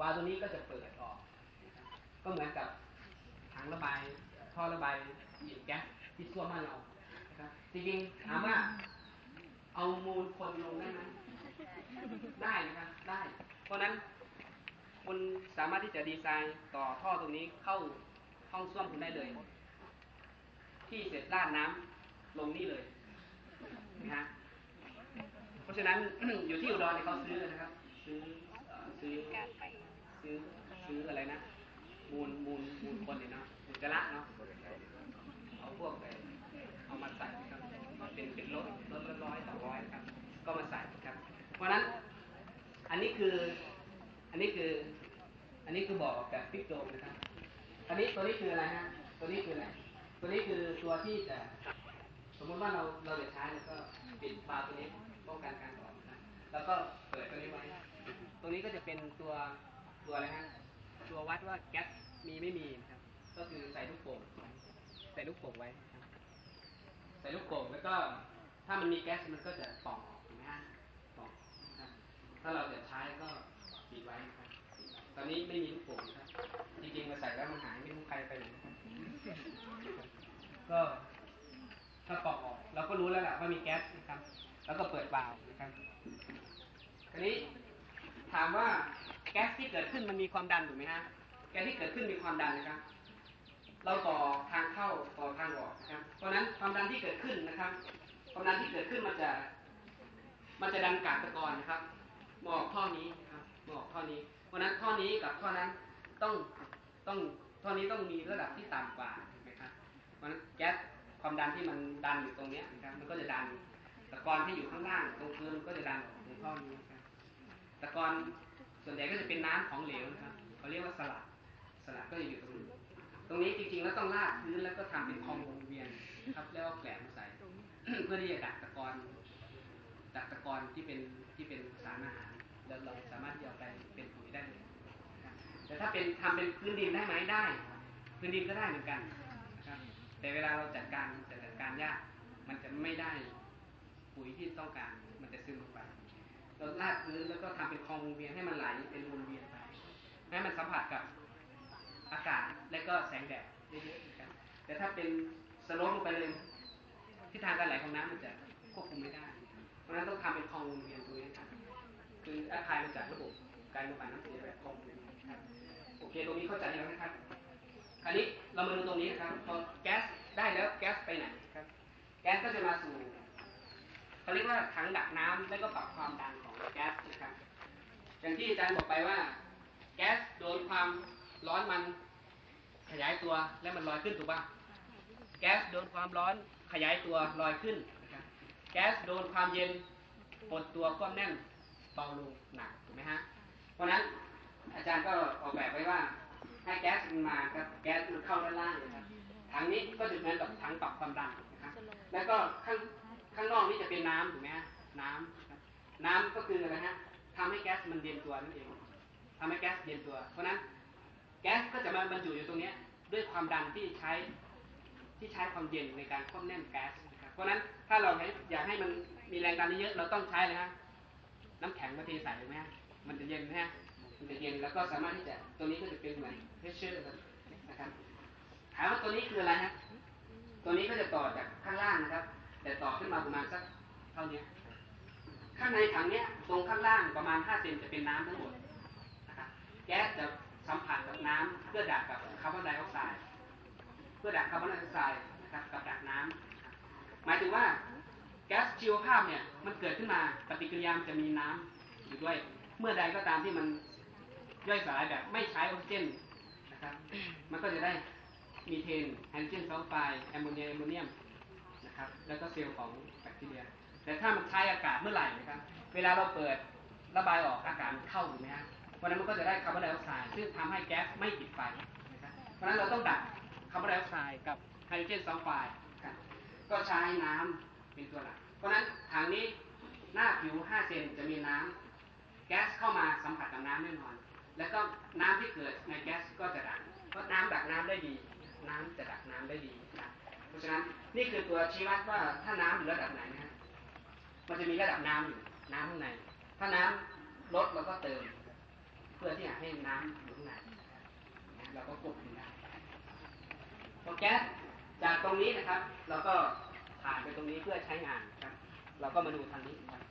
วาล์วตัวนี้ก็จะเปิดออก ก็เหมือนกับถังระบายท่อระบายหินแก๊สที่ท่วมบ้านเรานะครับจริงๆถามว่าเอามูลคนลงได้ไหมได้นะครับได้ เพราะนั้นคุณสามารถที่จะดีไซน์ต่อท่อตรงนี้เข้าห้องส้วมคุณได้เลย ที่เสร็จราดน้ำลงนี่เลยนะฮะเพราะฉะนั้นอยู่ที่อุดรเนี่ยเขาซื้อนะครับ ซื้อซื้อซื้ออะไรนะ มูลมูลมูลคนเนี่ยเนาะอุจจาระเนาะเอาพวกไปเอามาใส่ครับเป็นเป็นรถรถละร้อยสองร้อยครับ ก็มาใส่ครับ เพราะนั้นอันนี้คืออันนี้คือ อันนี้คือบอกแบบฟิกโดมนะครับ อันนี้ตัวนี้คืออะไรฮะตัวนี้คืออะไรตัวนี้คือตัวที่จะสมมติว่าเราเราจะใช้แล้วก็ปิดฝาตัวนี้ป้องกันการออกนะแล้วก็เปิดตัวนี้ไว้ตรงนี้ก็จะเป็นตัวตัวอะไรฮะตัววัดว่าแก๊สมีไม่มีนะครับ ก็คือใส่ลูกโป่งใส่ลูกโป่งไว้ ใส่ลูกโป่งแล้วก็ ถ้ามันมีแก๊สมันก็จะป่องออกถูกไหมฮะป่องนะครับ ถ้าเราจะใช้ก็ปิดไว้นะครับตอนนี้ไม่มีลูกโป่งนะครับ จริงๆมาใส่แล้วมันหายไม่รู้ใครไปไหนก็ถ้าปอกออกเราก็รู้แล้วแหละว่ามีแก๊สนะครับ แล้วก็เปิดวาล์วนะครับทีนี้ถามว่าแก๊สที่เกิดขึ้นมันมีความดันถูกไหมฮะ แก๊สที่เกิดขึ้นมีความดันนะครับ เราต่อทางเข้าต่อทางออกนะครับ เพราะฉะนั้นความดันที่เกิดขึ้นนะครับ ความดันที่เกิดขึ้นมันจะ มันจะดันกาดตะกอนนะครับ มาอกท่อนี้นะครับมาอกท่อนี้เพราะนั้นท่อนี้กับท่อนั้นต้องต้องท่อนี้ต้องมีระดับที่ต่ำกว่าถูกไหมครับเพราะนั้นแก๊สความดันที่มันดันอยู่ตรงเนี้ยนะครับมันก็จะดันตะกอนที่อยู่ข้างล่างตรงพื้นมันก็จะดันตรงท่อนี้ครับตะกอนส่วนใหญ่ก็จะเป็นน้ำของเหลวนะครับเขาเรียกว่าสลัดสลัดก็จะอยู่ตรงนี้ตรงนี้จริงๆแล้วต้องลาดพื้นแล้วก็ทำเป็นคลองวงเวียนครับแล้วก็แกลมใส่เพื่อที่จะดักตะกอน ดักตะกอนที่เป็นที่เป็นสารอาหาร แล้วเราสามารถที่จะเอาไปเป็นปุ๋ยได้เลยแต่ถ้าเป็นทำเป็นพื้นดินได้ไหมได้ พื้นดินก็ได้เหมือนกันนะครับแต่เวลาเราจัดการจัดการยากมันจะไม่ได้ปุ๋ยที่ต้องการ มันจะซึมลงไปเราลาดพื้นแล้วก็ทำเป็นคลองวงเวียนให้มันไหลเป็นวนเวียนไปให้มันสัมผัสกับอากาศและก็แสงแดดเยอะๆนะครับแต่ถ้าเป็นสโลปล ราะฉะนั้นต้องทำเป็นคลองวงเวียนตรงนี้ครับคืออาคายมาจากระบบการระบายน้ำเสียแบบคลองวงเวียนครับโอเคตรงนี้เข้าใจแล้วนะครับคราวนี้เรามาดูตรงนี้นะครับพอแก๊สได้แล้วแก๊สไปไหนครับ แก๊สก็จะมาสู่เขาเรียกว่าถังดักน้ำแล้วก็ปรับความดันของแก๊สนะครับอย่างที่อาจารย์บอกไปว่า แก๊สโดนความร้อนมันขยายตัวแล้วมันลอยขึ้นถูกป่ะแก๊สโดนความร้อนขยายตัวลอยขึ้น แก๊สโดนความเย็นปดตัวความแน่นเบาลงหนักถูกไหมฮะ เพราะนั้นอาจารย์ก็ออกแบบไว้ว่า ให้แก๊สมันมาครับแก๊สมันเข้าด้านล่างนะครับถังนี้ก็จะเหมือนกับถังปรับความดันนะครับแล้วก็ข้างข้างนอกนี่จะเป็นน้ำถูกไหมฮะน้ำน้ำก็คืออะไรฮะทำให้แก๊สมันเย็นตัวนั่นเองทำให้แก๊สเย็นตัว เพราะนั้นแก๊สก็จะมาบรรจุอยู่ตรงเนี้ยด้วยความดันที่ใช้ที่ใช้ความเย็นในการควบแน่นแก๊สนะ รับเพราะนั้นถ้าเราอยากให้มันมีแรงดันเยอะเราต้องใช้เลยฮะน้ำแข็งมาเทใส่ถูกไหมฮะมันจะเย็นไหมฮะมันจะเย็นแล้วก็สามารถที่จะตัวนี้ก็จะเป็นเหมือนเพชเชอร์นะครับถามว่าตัวนี้คืออะไรฮะตัวนี้ก็จะต่อจากข้างล่างนะครับ แต่ต่อขึ้นมาประมาณสักเท่านี้ข้างในถังเนี้ยตรงข้างล่างประมาณ5เซนจะเป็นน้ำทั้งหมดนะครับแก๊สจะสัมผัสกับน้ำเพื่อดักกับคาร์บอนไดออกไซด์เพื่อดักคาร์บอนไดออกไซด์นะครับกับดักน้ำ หมายถึงว่าแก๊สชีวภาพเนี่ยมันเกิดขึ้นมาปฏิกิริยามจะมีน้ำอยู่ด้วย เมื่อใดก็ตามที่มันย่อยสลายแบบไม่ใช้ออกซิเจนนะครับ มันก็จะได้มีเทนไฮโดรเจนซัลไฟด์แอมโมเนียแอมโมเนียมนะครับ แล้วก็เซลล์ของแบคทีเรีย แต่ถ้ามันใช้อากาศเมื่อไหร่นะครับ เวลาเราเปิดระบายออกอากาศเข้าถูกไหมฮะเพราะนั้นมันก็จะได้คาร์บอนไดออกไซด์ซึ่งทำให้แก๊สไม่ติดไฟนะครับเพราะฉะนั้นเราต้องดักคาร์บอนไดออกไซด์กับไฮโดรเจนซัลไฟด์ ก็ใช้น้ำเป็นตัวหลัก เพราะฉะนั้นถังนี้หน้าผิว 5 เซนจะมีน้ำแก๊สเข้ามาสัมผัสกับน้ำแน่นอน แล้วก็น้ำที่เกิดในแก๊สก็จะดัก เพราะน้ำดักน้ำได้ดี น้ำจะดักน้ำได้ดีนะเพราะฉะนั้นนี่คือตัวชี้วัดว่าถ้าน้ำอยู่ระดับไหนนะฮะมันจะมีระดับน้ำอยู่น้ำข้างใน ถ้าน้ำลดเราก็เติม เพื่อที่จะให้น้ำอยู่ข้างในนะครับนะเราก็ควบคุมได้พอแก๊ส จากตรงนี้นะครับ เราก็ผ่านไปตรงนี้เพื่อใช้งานครับ เราก็มาดูทางนี้นะครับ